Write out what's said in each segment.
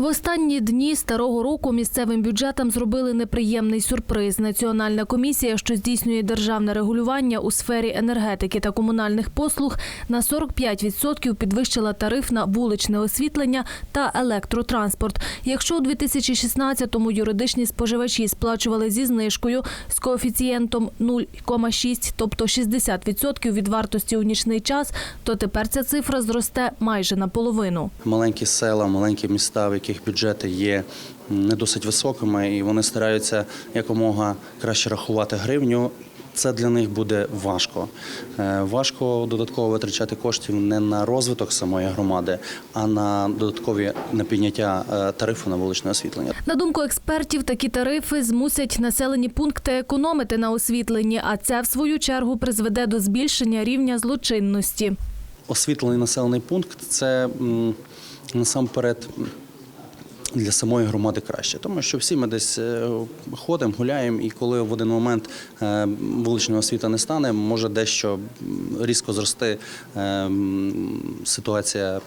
В останні дні старого року місцевим бюджетам зробили неприємний сюрприз. Національна комісія, що здійснює державне регулювання у сфері енергетики та комунальних послуг, на 45% підвищила тариф на вуличне освітлення та електротранспорт. Якщо у 2016-му юридичні споживачі сплачували зі знижкою з коефіцієнтом 0,6, тобто 60% від вартості у нічний час, то тепер ця цифра зросте майже наполовину. Маленькі села, маленькі міста, в яких бюджети є не досить високими, і вони стараються якомога краще рахувати гривню. Це для них буде важко. Е, Важко додатково витрачати коштів не на розвиток самої громади, а на додаткові на підняття е, тарифу на вуличне освітлення. На думку експертів, такі тарифи змусять населені пункти економити на освітленні, а це в свою чергу призведе до збільшення рівня злочинності. Освітлений населений пункт це насамперед для самої громади краще, тому що всі ми десь е, ходимо, гуляємо, і коли в один момент е, вуличного освіта не стане, може дещо різко зрости е, ситуація,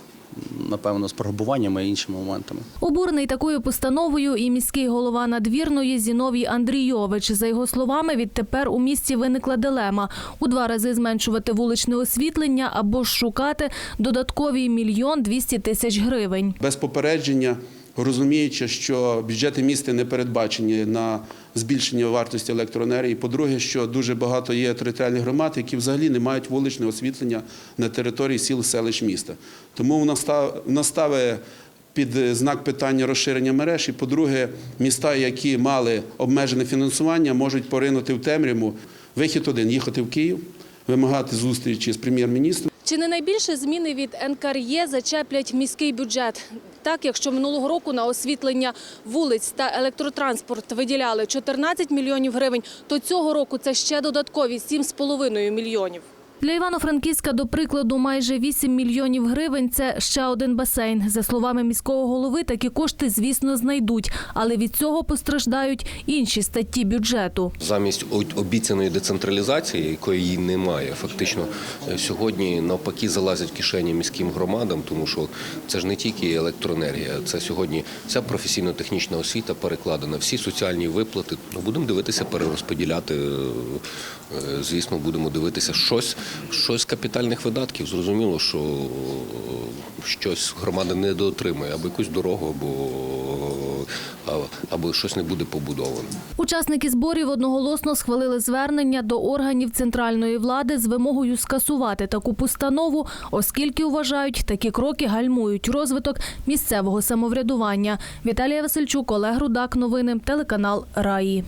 напевно, з пограбуваннями і іншими моментами. Обурений такою постановою і міський голова надвірної Зіновій Андрійович. За його словами, відтепер у місті виникла дилема – у два рази зменшувати вуличне освітлення або ж шукати додаткові мільйон двісті тисяч гривень. без попередження, розуміючи, що бюджети міста не передбачені на збільшення вартості електроенергії. По-друге, що дуже багато є територіальних громад, які взагалі не мають вуличного освітлення на території сіл селищ міста. Тому вона став- ставить під знак питання розширення мереж. І, по-друге, міста, які мали обмежене фінансування, можуть поринути в темряву. Вихід один їхати в Київ, вимагати зустрічі з прем'єр-міністром. Чи не найбільше зміни від НКРЄ зачеплять міський бюджет? Так, якщо минулого року на освітлення вулиць та електротранспорт виділяли 14 мільйонів гривень, то цього року це ще додаткові 7,5 мільйонів. Для Івано-Франківська, до прикладу, майже 8 мільйонів гривень – це ще один басейн. За словами міського голови, такі кошти, звісно, знайдуть. Але від цього постраждають інші статті бюджету. Замість обіцяної децентралізації, якої немає, фактично е, сьогодні навпаки залазять кишені міським громадам, тому що це ж не тільки електроенергія, це сьогодні вся професійно-технічна освіта перекладена, всі соціальні виплати. Ну, будемо дивитися, перерозподіляти. е, е, Звісно, будемо дивитися щось, щось капітальних видатків. Зрозуміло, що е, щось громада не доотримує, або якусь дорогу, або, або щось не буде побудовано. Учасники зборів одноголосно схвалили звернення до органів центральної влади з вимогою скасувати таку постанову, оскільки вважають, такі кроки гальмують розвиток місцевого самоврядування. Віталія Васильчук, Олег Рудак. Новини телеканал Раї.